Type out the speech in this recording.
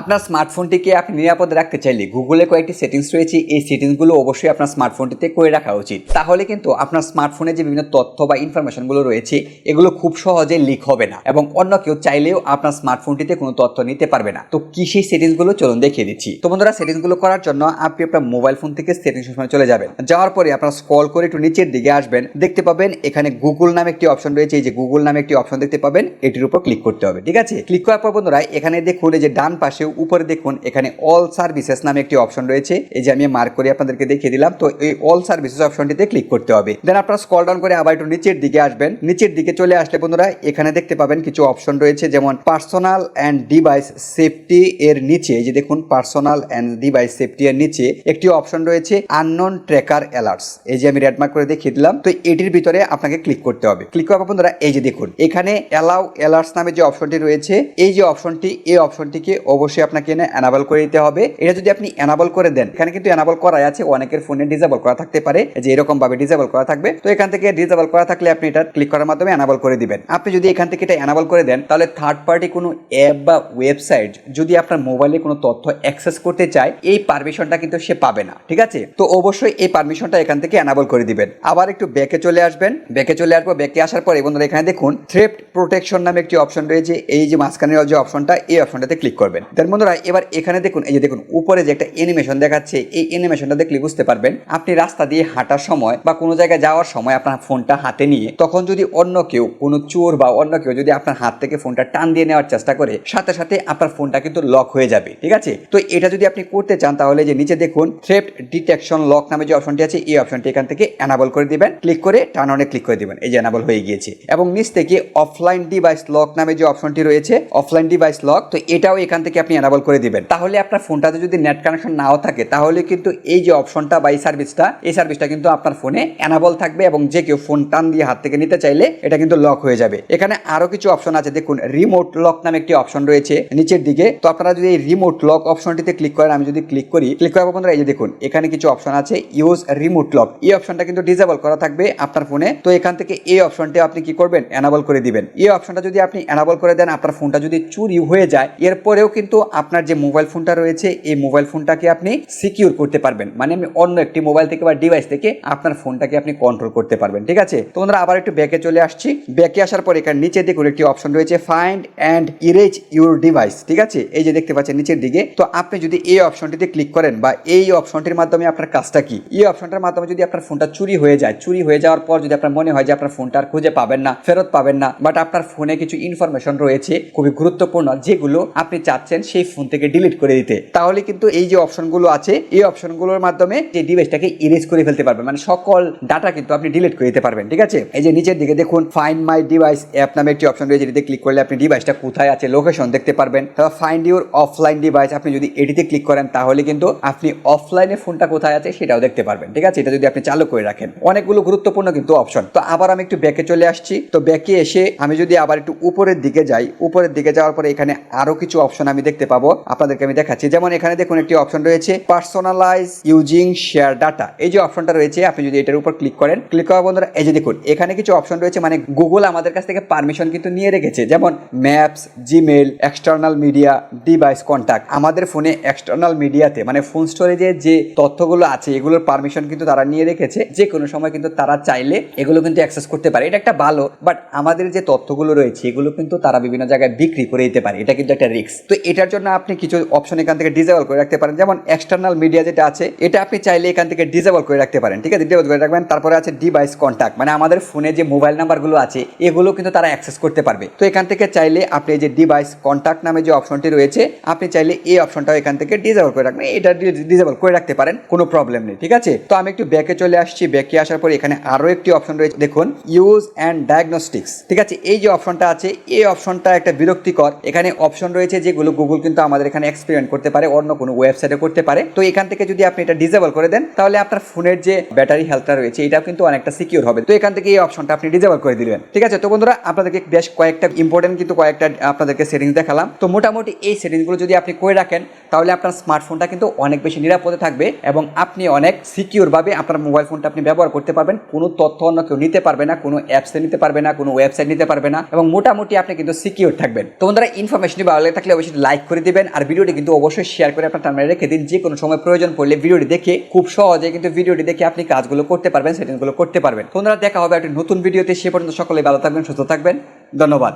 আপনার স্মার্টফোনটিকে আপনি নিরাপদে রাখতে চাইলে গুগলে কয়েকটি সেটিংস রয়েছে। এই সেটিংসগুলো অবশ্যই আপনার স্মার্টফোনটিতে করে রাখা উচিত। তাহলে কিন্তু আপনার স্মার্টফোনে যে বিভিন্ন তথ্য বা ইনফরমেশনগুলো রয়েছে, এগুলো খুব সহজে লিক হবে না এবং অন্য কেউ চাইলেও আপনার স্মার্টফোনটিতে কোনো তথ্য নিতে পারবে না। তো কি সেই সেটিংসগুলো চলুন দেখিয়ে দিচ্ছি। তো বন্ধুরা সেটিংসগুলো করার জন্য আপনি আপনার মোবাইল ফোন থেকে সেটিংস সময় চলে যাবেন। যাওয়ার পরে আপনার স্ক্রল করে একটু নিচের দিকে আসবেন। দেখতে পাবেন এখানে গুগল নামে একটি অপশন রয়েছে। এই যে গুগল নামে একটি অপশন দেখতে পাবেন। এটির উপর ক্লিক করতে হবে। ঠিক আছে? ক্লিক করার পর বন্ধুরা, এখানে দেখুন এই যে ডান পাশে উপরে দেখুন, এখানে অল সার্ভিসেস নামে একটি অপশন রয়েছে। এই যে আমি মার্ক করে আপনাদেরকে দেখিয়ে দিলাম, তো এই অল সার্ভিসেস অপশনটিতে ক্লিক করতে হবে। দেন আপনারা স্কল ডাউন করে আবার একটু নিচের দিকে আসবেন। নিচের দিকে চলে আসলে বন্ধুরা, এখানে দেখতে পাবেন কিছু অপশন রয়েছে, যেমন পার্সোনাল অ্যান্ড ডিভাইস সেফটি এর নিচে। এই যে দেখুন পার্সোনাল অ্যান্ড ডিভাইস সেফটি এর নিচে একটি অপশন রয়েছে আননোন ট্র্যাকার অ্যালার্টস এই যে আমি রেড মার্ক করে দেখিয়ে দিলাম, তো এটির ভিতরে আপনাকে ক্লিক করতে হবে। ক্লিক করার বন্ধুরা, এই যে দেখুন, এখানে অ্যালাউ অ্যালার্টস নামে যে অপশনটি রয়েছে, এই যে অপশনটি এই অপশনটিকে অবশ্যই আপনাকে এনে অ্যানাবল করে দিতে হবে। এটা যদি আপনি অ্যানাবল করে দেন, এখানে কিন্তু অ্যানাবল করাই আছে, অনেকের ফোনে ডিজেবল করা থাকতে পারে যে এরকম ভাবে ডিজেবল করা থাকবে। তো এখান থেকে ডিজেবল করা থাকলে আপনি এটা ক্লিক করার মাধ্যমে অ্যানাবল করে দিবেন। আপনি যদি এখান থেকে এটা অ্যানাবল করে দেন, তাহলে থার্ড পার্টি কোনো অ্যাপ বা ওয়েবসাইট যদি আপনার মোবাইলে কোনো তথ্য অ্যাক্সেস করতে চায়, এই পারমিশনটা কিন্তু সে পাবে না, ঠিক আছে? তো অবশ্যই এই পারমিশনটা এখান থেকে অ্যানাবল করে দিবেন। আবার একটু ব্যাকে চলে আসবেন। ব্যাকে চলে আসব ব্যাকে আসার পরে বন্ধুরা এখানে দেখুন থ্রেপ্ট প্রোটেকশন নামে একটি অপশন রয়েছে। এই যে মাঝখানের যে অপশনটা এই অপশনটাতে ক্লিক করবেন। দেন বন্ধুরা, এবার এখানে দেখুন, এই যে দেখুন, উপরে যে একটা অ্যানিমেশন দেখাচ্ছে, এই অ্যানিমেশনটা দেখলে বুঝতে পারবেন, আপনি রাস্তা দিয়ে হাঁটার সময় বা কোনো জায়গায় যাওয়ার সময় আপনার ফোনটা হাতে নিয়ে, তখন যদি অন্য কেউ, কোনো চোর বা অন্য কেউ যদি আপনার হাত থেকে ফোনটা টান দিয়ে নেওয়ার চেষ্টা করে, সাথে সাথে আপনার ফোনটা কিন্তু লক হয়ে যাবে, ঠিক আছে? তো এটা যদি আপনি করতে চান, তাহলে যে নিচে দেখুন থ্রেপ্ট ডিটেকশন লক নামে যে অপশনটি আছে, এই অপশনটি এখান থেকে অ্যানাবল করে দিবেন ক্লিক করে টার্ন অনে ক্লিক করে দিবেন, এই যে অ্যানাবল হয়ে গিয়েছে। এবং নিচ থেকে অফলাইন ডিভাইস লক নামে যে অপশনটি রয়েছে অফলাইন ডিভাইস লক তো এটাও এখান থেকে আপনি অ্যানাবল করে দিবেন। তাহলে আপনার ফোনটাতে যদি নেট কানেকশন নাও থাকে, তাহলে কিন্তু এই যে অপশনটা বা এই সার্ভিসটা এই সার্ভিসটা কিন্তু আপনার ফোনে অ্যানাবল থাকবে এবং যে কেউ ফোন টান দিয়ে হাত থেকে নিতে চাইলে এটা কিন্তু লক হয়ে যাবে। এখানে আরও কিছু অপশন আছে। দেখুন রিমোট লক নামে একটি অপশন রয়েছে নিচের দিকে। তো আপনারা যদি এই রিমোট লক অপশনটিতে ক্লিক করেন, আমি যদি ক্লিক করি ক্লিক করার বন্ধুরা, এই যে দেখুন, এখানে কিছু অপশন আছে ইউজ রিমোট লক এই অপশনটা কিন্তু ডিসেবল করা থাকবে আপনার ফোনে তো এখান থেকে এই অপশনটি আপনি কি করবেন? অ্যানাবল করে দিবেন। এই অপশনটা যদি আপনি অ্যানাবল করে দেন, আপনার ফোনটা যদি চুরি হয়ে যায়, এরপরেও কিন্তু আপনার যে মোবাইল ফোনটা রয়েছে, এই মোবাইল ফোনটাকে আপনি সিকিউর করতে পারবেন। মানে আমি অন্য একটি মোবাইল থেকে বা ডিভাইস থেকে আপনার ফোনটাকে আপনি কন্ট্রোল করতে পারবেন, ঠিক আছে? তো বন্ধুরা, আবার একটু ব্যাকে চলে আসছি। ব্যাকে আসার পর এখানে নিচে দেখুন একটি অপশন রয়েছে find and erase your device ঠিক আছে? এই যে দেখতে পাচ্ছেন নিচের দিকে। তো আপনি যদি এই অপশনটিতে ক্লিক করেন বা এই অপশনটির মাধ্যমে আপনার কাজটা কি? এই অপশনটার মাধ্যমে যদি আপনার ফোনটা চুরি হয়ে যায়, চুরি হয়ে যাওয়ার পর যদি আপনার মনে হয় যে আপনার ফোনটা আর খুঁজে পাবেন না, ফেরত পাবেন না বাট আপনার ফোনে কিছু ইনফরমেশন রয়েছে, খুবই গুরুত্বপূর্ণ, যেগুলো আপনি চাচ্ছেন সেই ফোন থেকে ডিলিট করে দিতে। তাহলে কিন্তু এই যে অপশনগুলো আছে, এই অপশনগুলোর মাধ্যমে যে ডিভাইসটাকে ইরেজ করে ফেলতে পারবেন। মানে সকল ডাটা কিন্তু আপনি ডিলিট করে দিতে পারবেন, ঠিক আছে? এই যে নিচের দিকে দেখুন ফাইন্ড মাই ডিভাইস অ্যাপ নামে একটি অপশন রয়েছে, এটিতে ক্লিক করলে আপনি ডিভাইসটা কোথায় আছে লোকেশন দেখতে পারবেন। তারপর ফাইন্ড ইউর অফলাইন ডিভাইস আপনি যদি এটিতে ক্লিক করেন, তাহলে কিন্তু আপনি অফলাইনে ফোনটা কোথায় আছে, সেটাও দেখতে পারবেন, ঠিক আছে? এটা যদি আপনি চালু করে রাখেন। অনেকগুলো গুরুত্বপূর্ণ কিন্তু অপশন তো আবার আমি একটু ব্যাকে চলে আসছি। তো ব্যাকে এসে আমি যদি আবার একটু উপরের দিকে যাই, উপরের দিকে যাওয়ার পরে এখানে আরও কিছু অপশন আমি দেখতে পাবো, আপনাদেরকে আমি দেখাচ্ছি। যেমন এখানে দেখুন একটি অপশন রয়েছে পার্সোনালাইজ ইউজিং শেয়ার ডাটা এই যে অপশনটা রয়েছে, আপনি যদি এটার উপর ক্লিক করেন ক্লিক করার বন্ধুরা, এই যে দেখুন, এখানে কিছু অপশন রয়েছে মানে গুগল আমাদের কাছ থেকে পারমিশন কিন্তু নিয়ে রেখেছে। যেমন Maps Gmail external media device contact আমাদের ফোনে এক্সটার্নাল মিডিয়াতে মানে ফোন স্টোরেজে যে তথ্যগুলো আছে, এগুলোর পারমিশন কিন্তু তারা নিয়ে রেখেছে। যে কোনো সময় কিন্তু তারা চাইলে এগুলো কিন্তু অ্যাক্সেস করতে পারে। এটা একটা ভালো বাট আমাদের যে তথ্যগুলো রয়েছে, এগুলো কিন্তু তারা বিভিন্ন জায়গায় বিক্রি করে দিতে পারে। এটা কিন্তু একটা রিস্ক তো এটার জন্য আপনি কিছু অপশন এখান থেকে ডিজেবল করে রাখতে পারেন। যেমন এক্সটার্নাল মিডিয়া যেটা আছে, এটা আপনি চাইলে এখান থেকে ডিজেবল করে রাখতে পারেন। ঠিক আছে? ডিজেবল করে রাখবেন। তারপরে আছে ডিভাইস কন্ট্যাক্ট মানে আমাদের ফোনে যে মোবাইল নাম্বারগুলো আছে, এগুলো কিন্তু তারা অ্যাক্সেস করতে পারবে। তো এখান থেকে চাইলে আপনি যে ডিভাইস কন্ট্যাক্ট নামে যে অপশনটি রয়েছে, আপনি চাইলে এই অপশনটাও এখান থেকে ডিজেবল করে রাখবেন। এটা ডিজেবল করে রাখতে পারেন, কোনো প্রবলেম নেই। ঠিক আছে? তো আমি একটু ব্যাকে চলে আসছি। ব্যাকে আসার পর এখানে আরও একটি অপশন রয়েছে। দেখুন ইউজ অ্যান্ড ডায়াগনস্টিক্স ঠিক আছে? এই যে অপশনটা আছে, এই অপশনটা একটা বিরক্তিকর। এখানে অপশন রয়েছে যেগুলো গুগল কিন্তু আমাদের এখানে এক্সপেরিমেন্ট করতে পারে, অন্য কোনো ওয়েবসাইটে করতে পারে। তো এখান থেকে যদি আপনি এটা ডিজেবল করে দেন, তাহলে আপনার ফোনের যে ব্যাটারি হেলথটা রয়েছে, এটাও কিন্তু অনেকটা সিকিউর হবে। তো এখান থেকে এই অপশনটা আপনি ডিজেবল করে দিলেন। ঠিক আছে? তো বন্ধুরা, আপনাদেরকে বেশ কয়েকটা ইম্পর্টেন্ট কিন্তু কয়েকটা আপনাদেরকে সেটিংস দেখালাম। তো মোটামুটি এই সেটিংসগুলো যদি আপনি করে রাখেন, তাহলে আপনার স্মার্টফোনটা কিন্তু অনেক বেশি নিরাপদে থাকবে এবং আপনি অনেক সিকিউরভাবে আপনার মোবাইল ফোনটা আপনি ব্যবহার করতে পারবেন। কোনো তথ্য অন্য কেউ নিতে পারবে না, কোনো অ্যাপসে নিতে পারবে না, কোনো ওয়েবসাইট নিতে পারবে না এবং মোটামুটি আপনি কিন্তু সিকিউর থাকবেন। তো বন্ধুরা ইনফরমেশনটি ভালো লাগে থাকলে অবশ্যই লাইক লাইক করে দেবেন আর ভিডিওটি কিন্তু অবশ্যই শেয়ার করে আপনার টার্মিনালে রেখে দিন। যে কোনো সময় প্রয়োজন পড়লে ভিডিওটি দেখে খুব সহজে কিন্তু ভিডিওটি দেখে আপনি কাজগুলো করতে পারবেন সেটিংগুলো করতে পারবেন। তোমরা দেখা হবে একটি নতুন ভিডিওতে। সে পর্যন্ত সকলে ভালো থাকবেন, সুস্থ থাকবেন। ধন্যবাদ।